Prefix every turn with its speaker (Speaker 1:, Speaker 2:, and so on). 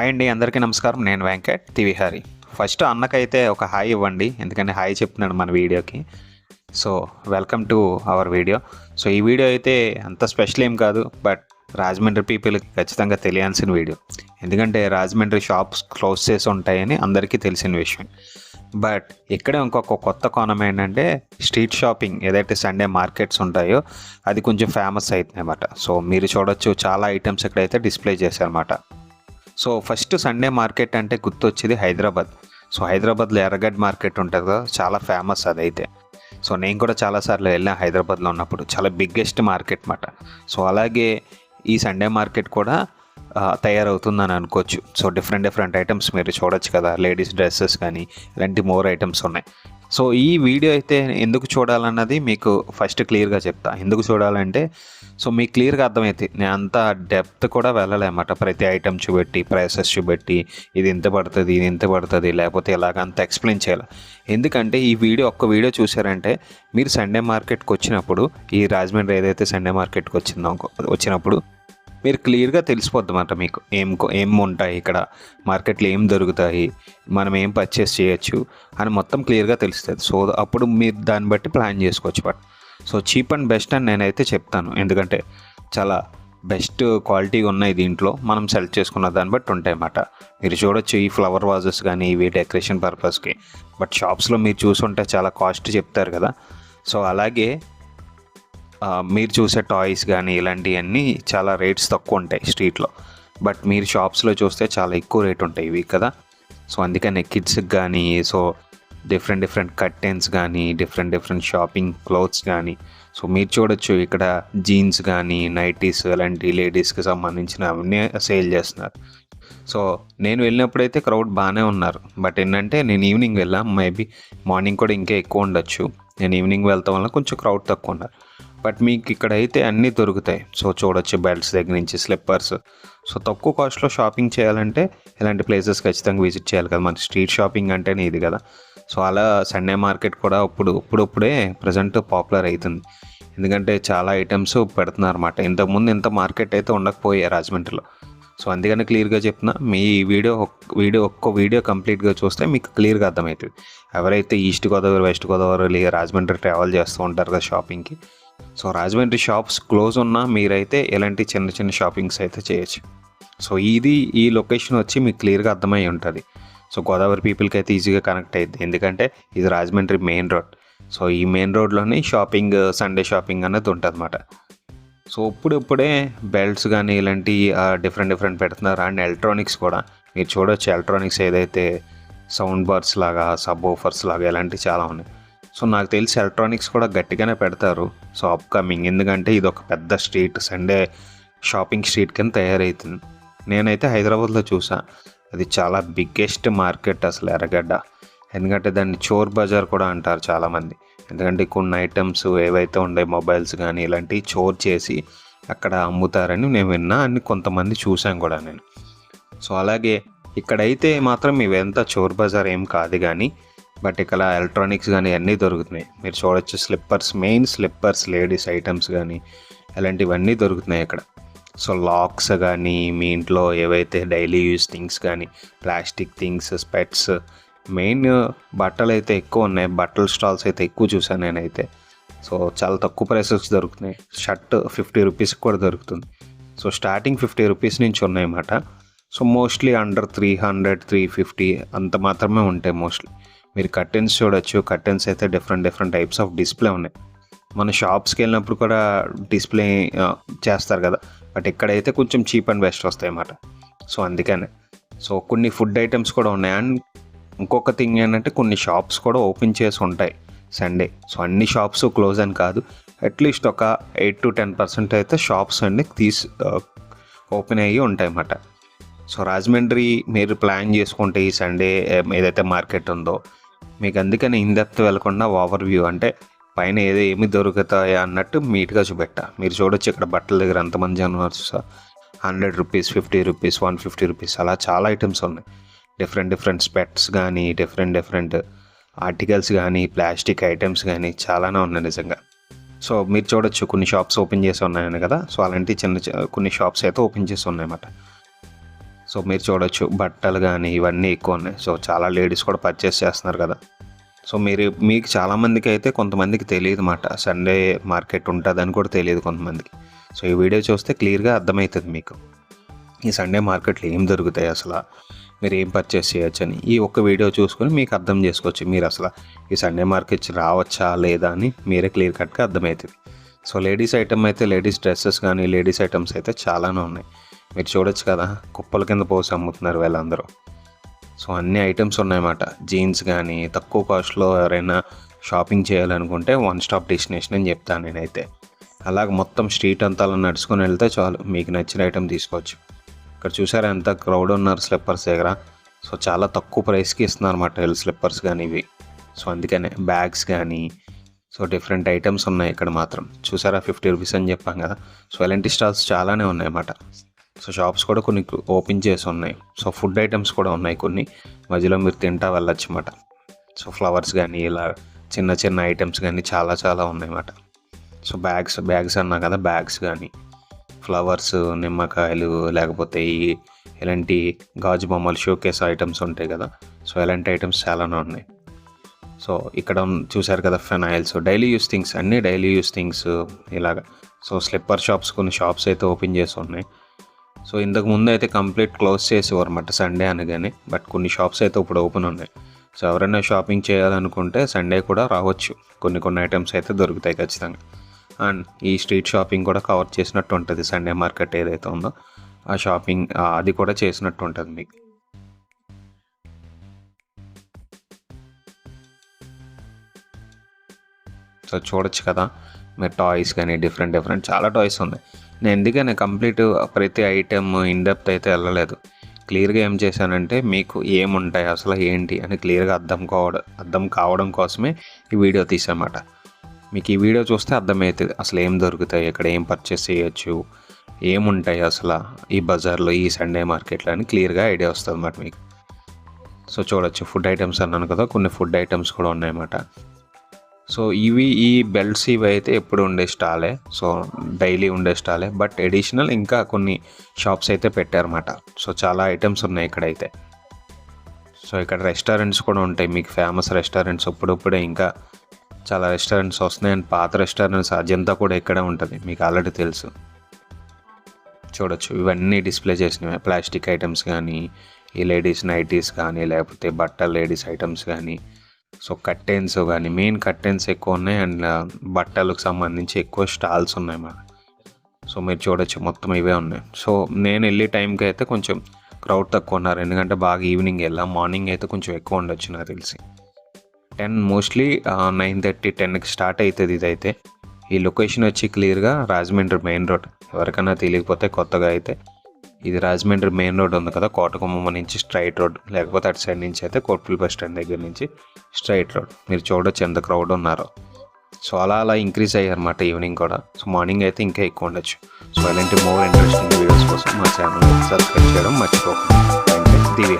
Speaker 1: Hi అండి అందరికీ నమస్కారం. నేను వెంకట్ తివిహారి ఫస్ట్ అన్నకైతే ఒక హాయ్ ఇవ్వండి ఎందుకంటే హాయ్ చెప్తున్నాడు మన వీడియోకి. So welcome to our video. So ఈ వీడియో అయితే అంత స్పెషల్ ఏం కాదు బట్ రాజమండ్రి పీపుల్కి ఖచ్చితంగా తెలియాల్సిన వీడియో. ఎందుకంటే రాజమండ్రి షాప్స్ క్లోజ్ చేసి ఉంటాయని అందరికీ తెలిసిన విషయం. బట్ ఇక్కడే ఇంకొక కొత్త కోణం ఏంటంటే స్ట్రీట్ షాపింగ్ ఏదైతే సండే మార్కెట్స్ ఉంటాయో అది కొంచెం ఫేమస్ అవుతుంది అనమాట సో మీరు చూడొచ్చు చాలా ఐటమ్స్ ఇక్కడైతే డిస్ప్లే చేశారన్నమాట. సో ఫస్ట్ సండే మార్కెట్ అంటే గుర్తొచ్చేది హైదరాబాద్. సో హైదరాబాద్లో ఎర్రగడ్డ మార్కెట్ ఉంటుంది కదా చాలా ఫేమస్ అదైతే. సో నేను కూడా చాలాసార్లు వెళ్ళాను హైదరాబాద్లో ఉన్నప్పుడు చాలా బిగ్గెస్ట్ మార్కెట్ మాట. సో అలాగే ఈ సండే మార్కెట్ కూడా తయారవుతుందని అనుకోవచ్చు. సో డిఫరెంట్ డిఫరెంట్ ఐటమ్స్ మీరు చూడొచ్చు కదా లేడీస్ డ్రెస్సెస్ కానీ ఇలాంటి మోర్ ఐటమ్స్ ఉన్నాయి. సో ఈ వీడియో అయితే ఎందుకు చూడాలన్నది మీకు ఫస్ట్ క్లియర్గా చెప్తా. ఎందుకు చూడాలంటే సో మీకు క్లియర్గా అర్థమైతే నేను అంత డెప్త్ కూడా వెళ్ళలేమాట. ప్రతి ఐటమ్ చూపెట్టి ప్రైసెస్ చూపెట్టి ఇది ఎంత పడుతుంది ఇది ఎంత పడుతుంది లేకపోతే ఎలాగంత ఎక్స్ప్లెయిన్ చేయాలి. ఎందుకంటే ఈ వీడియో ఒక్క వీడియో చూసారంటే మీరు సండే మార్కెట్కి వచ్చినప్పుడు ఈ రాజమండ్రి ఏదైతే సండే మార్కెట్కి వచ్చిందో వచ్చినప్పుడు మీరు క్లియర్గా తెలిసిపోద్ది అనమాట మీకు ఏం ఏం ఉంటాయి ఇక్కడ మార్కెట్లో ఏం దొరుకుతాయి మనం ఏం పర్చేస్ చేయొచ్చు అని మొత్తం క్లియర్గా తెలుస్తుంది. సో అప్పుడు మీరు దాన్ని బట్టి ప్లాన్ చేసుకోవచ్చు. But so cheap and best అని నేనైతే చెప్తాను. ఎందుకంటే చాలా బెస్ట్ క్వాలిటీ ఉన్నాయి దీంట్లో. మనం సెలెక్ట్ చేసుకున్న దాన్ని బట్టి ఉంటాయి అన్నమాట. మీరు చూడొచ్చు ఈ ఫ్లవర్ వాజెస్ కానీ ఇవి డెకరేషన్ పర్పస్కి బట్ షాప్స్లో మీరు చూసుంటే చాలా కాస్ట్ చెప్తారు కదా. సో అలాగే మీరు చూసే టాయ్స్ కానీ ఇలాంటివన్నీ చాలా రేట్స్ తక్కువ ఉంటాయి స్ట్రీట్లో. బట్ మీరు షాప్స్లో చూస్తే చాలా ఎక్కువ రేట్ ఉంటాయి ఇవి కదా. సో అందుకనే కిడ్స్కి కానీ సో డిఫరెంట్ డిఫరెంట్ కర్టెన్స్ కానీ డిఫరెంట్ డిఫరెంట్ షాపింగ్ క్లోత్స్ కానీ సో మీరు చూడొచ్చు ఇక్కడ జీన్స్ కానీ నైటీస్ అలాంటి లేడీస్కి సంబంధించిన అవన్నీ సేల్ చేస్తున్నారు. సో నేను వెళ్ళినప్పుడైతే క్రౌడ్ బాగానే ఉన్నారు. బట్ ఏంటంటే నేను ఈవినింగ్ వెళ్ళాం. మేబీ మార్నింగ్ కూడా ఇంకా ఎక్కువ ఉండొచ్చు. నేను ఈవినింగ్ వెళ్తాం వల్ల కొంచెం క్రౌడ్ తక్కువ ఉన్నారు. బట్ మీకు ఇక్కడైతే అన్నీ దొరుకుతాయి. సో చూడొచ్చు బెల్ట్స్ దగ్గర నుంచి స్లిప్పర్స్. సో తక్కువ కాస్ట్లో షాపింగ్ చేయాలంటే ఇలాంటి ప్లేసెస్ ఖచ్చితంగా విజిట్ చేయాలి కదా. మన స్ట్రీట్ షాపింగ్ అంటేనే ఇది కదా. సో అలా సండే మార్కెట్ కూడా ఇప్పుడు ఇప్పుడప్పుడే ప్రజెంట్ పాపులర్ అవుతుంది. ఎందుకంటే చాలా ఐటమ్స్ పెడుతున్నారు అన్నమాట ఇంతకుముందు ఇంత మార్కెట్ అయితే ఉండకపోయే రాజమండ్రిలో. సో అందుకని క్లియర్గా చెప్తున్నా మీ వీడియో వీడియో ఒక్క వీడియో కంప్లీట్గా చూస్తే మీకు క్లియర్గా అర్థమవుతుంది. ఎవరైతే ఈస్ట్ గోదావరి వెస్ట్ గోదావరి లేదా రాజమండ్రి ట్రావెల్ చేస్తూ ఉంటారు కదా షాపింగ్కి సో రాజమండ్రి షాప్స్ క్లోజ్ ఉన్నా మీరైతే ఇలాంటి చిన్న చిన్న షాపింగ్స్ అయితే చేయొచ్చు. సో ఇది ఈ లొకేషన్ వచ్చి మీకు క్లియర్గా అర్థమై ఉంటుంది. సో గోదావరి పీపుల్కి అయితే ఈజీగా కనెక్ట్ అయ్యింది ఎందుకంటే ఇది రాజమండ్రి మెయిన్ రోడ్. సో ఈ మెయిన్ రోడ్లోనే షాపింగ్ సండే షాపింగ్ అనేది ఉంటుందన్నమాట. సో ఇప్పుడిప్పుడే బెల్ట్స్ కానీ ఇలాంటి డిఫరెంట్ డిఫరెంట్ పెడుతున్నారు. అండ్ ఎలక్ట్రానిక్స్ కూడా. మీరు చూడొచ్చు ఎలక్ట్రానిక్స్ ఏదైతే సౌండ్ బార్స్ లాగా సబ్ ఓఫర్స్ లాగా ఇలాంటివి చాలా ఉన్నాయి. సో నాకు తెలిసి ఎలక్ట్రానిక్స్ కూడా గట్టిగానే పెడతారు. సో అప్కమింగ్ ఎందుకంటే ఇది ఒక పెద్ద స్ట్రీట్ సండే షాపింగ్ స్ట్రీట్ కింద తయారవుతుంది నేనైతే హైదరాబాద్లో చూసా. అది చాలా బిగ్గెస్ట్ మార్కెట్ అసలు ఎర్రగడ్డ. ఎందుకంటే దాన్ని చోర్ బజార్ కూడా అంటారు చాలామంది. ఎందుకంటే కొన్ని ఐటమ్స్ ఏవైతే ఉండే మొబైల్స్ కానీ ఇలాంటివి చోర్ చేసి అక్కడ అమ్ముతారని నేను విన్నా. అని కొంతమంది చూసాం కూడా నేను. సో అలాగే ఇక్కడైతే మాత్రం ఇవంతా చోర్ బజార్ ఏం కాదు కానీ బట్ ఇక్కడ ఎలక్ట్రానిక్స్ కానీ అన్నీ దొరుకుతున్నాయి. మీరు చూడొచ్చు slippers main slippers ladies items కానీ అలాంటివన్నీ దొరుకుతున్నాయి ఇక్కడ సో లాక్స్ కానీ మీ ఇంట్లో ఏవైతే డైలీ యూజ్ థింగ్స్ కానీ ప్లాస్టిక్ థింగ్స్ స్పెట్స్ మెయిన్ బట్టలు అయితే ఎక్కువ ఉన్నాయి. బట్టల స్టాల్స్ అయితే ఎక్కువ చూసాను నేనైతే. సో చాలా తక్కువ ప్రైసెస్ దొరుకుతున్నాయి. షర్ట్ ఫిఫ్టీ రూపీస్కి కూడా దొరుకుతుంది. సో స్టార్టింగ్ ఫిఫ్టీ రూపీస్ నుంచి ఉన్నాయన్నమాట. So mostly under three hundred three fifty అంత మాత్రమే ఉంటాయి మోస్ట్లీ మీరు కర్టెన్స్ చూడొచ్చు. కర్టెన్స్ అయితే different different types of display ఉన్నాయి. మన షాప్స్కి వెళ్ళినప్పుడు కూడా డిస్ప్లే చేస్తారు కదా. బట్ ఇక్కడైతే కొంచెం చీప్ అండ్ బెస్ట్ వస్తాయి అన్నమాట. సో అందుకనే. సో కొన్ని ఫుడ్ ఐటమ్స్ కూడా ఉన్నాయి. అండ్ ఇంకొక థింగ్ ఏంటంటే కొన్ని షాప్స్ కూడా ఓపెన్ చేసి ఉంటాయి సండే సో అన్ని షాప్స్ క్లోజ్ అని కాదు. అట్లీస్ట్ ఒక ఎయిట్ టు టెన్ పర్సెంట్ అయితే షాప్స్ అన్ని తీసి ఓపెన్ అయ్యి ఉంటాయి అన్నమాట. సో రాజమండ్రి మీరు ప్లాన్ చేసుకుంటే ఈ సండే ఏదైతే మార్కెట్ ఉందో మీకు అందుకని ఇన్ వెళ్ళకుండా ఓవర్ వ్యూ అంటే పైన ఏదో ఏమి దొరుకుతాయి అన్నట్టు మీట్గా చూపెట్టా. మీరు చూడొచ్చు ఇక్కడ బట్టల దగ్గర ఎంతమంది జనం hundred rupees fifty rupees one fifty rupees అలా చాలా ఐటమ్స్ ఉన్నాయి. డిఫరెంట్ డిఫరెంట్ స్పెట్స్ కానీ డిఫరెంట్ డిఫరెంట్ ఆర్టికల్స్ కానీ ప్లాస్టిక్ ఐటమ్స్ కానీ చాలానే ఉన్నాయి నిజంగా. సో మీరు చూడొచ్చు కొన్ని షాప్స్ ఓపెన్ చేసి ఉన్నాయని కదా. సో అలాంటి చిన్న కొన్ని షాప్స్ అయితే ఓపెన్ చేసి ఉన్నాయన్నమాట. సో మీరు చూడొచ్చు బట్టలు కానీ ఇవన్నీ ఎక్కువ ఉన్నాయి. సో చాలా లేడీస్ కూడా పర్చేస్ చేస్తున్నారు కదా. సో మీరు మీకు చాలామందికి అయితే కొంతమందికి తెలియదు మాట. సండే మార్కెట్ ఉంటుందని కూడా తెలియదు కొంతమందికి. సో ఈ వీడియో చూస్తే క్లియర్గా అర్థమవుతుంది మీకు. ఈ సండే మార్కెట్లో ఏం దొరుకుతాయి అసలు? మీరు ఏం పర్చేస్ చేయొచ్చు అని. ఈ ఒక్క వీడియో చూసుకొని మీకు అర్థం చేసుకోవచ్చు. మీరు అసలు ఈ సండే మార్కెట్ రావచ్చా లేదా అని మీరే క్లియర్ కట్గా అర్థమవుతుంది. సో లేడీస్ ఐటమ్ అయితే లేడీస్ డ్రెస్సెస్ కానీ లేడీస్ ఐటమ్స్ అయితే చాలానే ఉన్నాయి. మీరు చూడొచ్చు కదా కుప్పల కింద పోసి అమ్ముతున్నారు వీళ్ళందరూ. సో అన్ని ఐటమ్స్ ఉన్నాయన్నమాట. జీన్స్ కానీ తక్కువ కాస్ట్లో ఎవరైనా షాపింగ్ చేయాలనుకుంటే వన్ స్టాప్ డెస్టినేషన్ అని చెప్తాను నేనైతే. అలాగ మొత్తం స్ట్రీట్ అంతా అలా నడుచుకొని వెళ్తే చాలు మీకు నచ్చిన ఐటమ్ తీసుకోవచ్చు. ఇక్కడ చూసారా ఎంత క్రౌడ్ ఉన్నారు స్లిప్పర్స్ దగ్గర. సో చాలా తక్కువ ప్రైస్కి ఇస్తున్నారు అనమాట హిల్ స్లిప్పర్స్ కానీ ఇవి. సో అందుకనే బ్యాగ్స్ కానీ సో డిఫరెంట్ ఐటమ్స్ ఉన్నాయి ఇక్కడ మాత్రం. చూసారా ఫిఫ్టీ రూపీస్ అని చెప్పాం కదా. సో ఎలాంటి స్టాల్స్ చాలానే ఉన్నాయన్నమాట. సో షాప్స్ కూడా కొన్ని ఓపెన్ చేసి ఉన్నాయి. సో ఫుడ్ ఐటమ్స్ కూడా ఉన్నాయి కొన్ని. మధ్యలో మీరు తింటా వెళ్ళొచ్చు అన్నమాట సో ఫ్లవర్స్ కానీ ఇలా చిన్న చిన్న ఐటమ్స్ కానీ చాలా చాలా ఉన్నాయన్నమాట. సో బ్యాగ్స్ బ్యాగ్స్ అన్నా కదా బ్యాగ్స్ కానీ ఫ్లవర్స్ నిమ్మకాయలు లేకపోతే ఈ ఇలాంటి గాజు బొమ్మలు షోకేస్ ఐటమ్స్ ఉంటాయి కదా. సో ఇలాంటి ఐటమ్స్ చాలానే ఉన్నాయి. సో ఇక్కడ చూశారు కదా ఫెనాయిల్స్ డైలీ యూస్ థింగ్స్ అన్నీ డైలీ యూస్ థింగ్స్ ఇలాగా. సో స్లిప్పర్ షాప్స్ కొన్ని షాప్స్ అయితే ఓపెన్ చేసి ఉన్నాయి. సో ఇంతకు ముందు అయితే కంప్లీట్ క్లోజ్ చేసేవారు అన్నమాట సండే అనగానే. బట్ కొన్ని షాప్స్ అయితే ఇప్పుడు ఓపెన్ ఉన్నాయి. సో ఎవరైనా షాపింగ్ చేయాలనుకుంటే సండే కూడా రావచ్చు. కొన్ని కొన్ని ఐటమ్స్ అయితే దొరుకుతాయి ఖచ్చితంగా. అండ్ ఈ స్ట్రీట్ షాపింగ్ కూడా కవర్ చేసినట్టు ఉంటుంది. సండే మార్కెట్ ఏదైతే ఉందో ఆ షాపింగ్ అది కూడా చేసినట్టు ఉంటుంది మీకు. సో చూడొచ్చు కదా. మీరు టాయ్స్ కానీ డిఫరెంట్ డిఫరెంట్ చాలా టాయ్స్ ఉన్నాయి. నేను ఎందుకని కంప్లీట్ ప్రతి ఐటెం ఇన్డెప్త్ అయితే వెళ్ళలేదు. క్లియర్గా ఏం చేశానంటే మీకు ఏముంటాయి అసలు ఏంటి అని క్లియర్గా అర్థం కావడం అర్థం కావడం కోసమే ఈ వీడియో తీసామాట మీకు ఈ వీడియో చూస్తే అర్థమవుతుంది అసలు ఏం దొరుకుతాయి ఇక్కడ ఏం పర్చేస్ చేయొచ్చు ఏముంటాయి అసలు ఈ బజార్లో ఈ సండే మార్కెట్లో అని క్లియర్గా ఐడియా వస్తుంది అన్నమాట మీకు. సో చూడొచ్చు ఫుడ్ ఐటమ్స్ అన్నాను కదా కొన్ని ఫుడ్ ఐటమ్స్ కూడా ఉన్నాయన్నమాట. సో ఇవి ఈ బెల్ట్స్ ఇవి అయితే ఎప్పుడు ఉండే స్టాలే. సో డైలీ ఉండే స్టాలే. బట్ ఎడిషనల్ ఇంకా కొన్ని షాప్స్ అయితే పెట్టారన్నమాట. సో చాలా ఐటమ్స్ ఉన్నాయి ఇక్కడైతే. సో ఇక్కడ రెస్టారెంట్స్ కూడా ఉంటాయి. మీకు ఫేమస్ రెస్టారెంట్స్ అప్పుడప్పుడే ఇంకా చాలా రెస్టారెంట్స్ వస్తున్నాయి. అండ్ పాత రెస్టారెంట్స్ అజంతా కూడా ఇక్కడే ఉంటుంది. మీకు ఆల్రెడీ తెలుసు. చూడొచ్చు. ఇవన్నీ డిస్ప్లే చేసినవి. ప్లాస్టిక్ ఐటమ్స్ కానీ ఈ లేడీస్ నైటీస్ కానీ లేకపోతే బట్టలు లేడీస్ ఐటమ్స్ కానీ సో కర్టెన్స్ కానీ మెయిన్ కర్టెన్స్ ఎక్కువ ఉన్నాయి అండ్ uh, బట్టలకు సంబంధించి ఎక్కువ స్టాల్స్ ఉన్నాయి మన సో మీరు చూడొచ్చు మొత్తం ఇవే ఉన్నాయి. సో నేను వెళ్ళే టైంకి అయితే కొంచెం క్రౌడ్ తక్కువ ఉన్నారు. ఎందుకంటే బాగా ఈవినింగ్ వెళ్ళాం. మార్నింగ్ అయితే కొంచెం ఎక్కువ ఉండొచ్చు నాకు తెలిసి. టెన్ మోస్ట్లీ నైన్ థర్టీ టెన్కి స్టార్ట్ అవుతుంది ఇదైతే. ఈ లొకేషన్ వచ్చి క్లియర్గా రాజమండ్రి మెయిన్ రోడ్ ఎవరికైనా తెలియకపోతే కొత్తగా అయితే. ఇది రాజమండ్రి మెయిన్ రోడ్ ఉంది కదా కోటకొమ్మ నుంచి స్ట్రైట్ రోడ్ లేకపోతే అటు సైడ్ నుంచి అయితే కోట్పల్లి బస్ స్టాండ్ దగ్గర నుంచి స్ట్రైట్ రోడ్. మీరు చూడొచ్చు ఎంత క్రౌడ్ ఉన్నారో. సో అలా అలా ఇంక్రీజ్ అయ్యారన్నమాట ఈవినింగ్ కూడా. సో మార్నింగ్ అయితే ఇంకా ఎక్కువ ఉండొచ్చు. సో అలాంటి మోర్ ఇంట్రెస్టింగ్ వీడియోస్ కోసం మా ఛానల్ సబ్స్క్రైబ్ చేయడం మర్చిపోకండి. దివి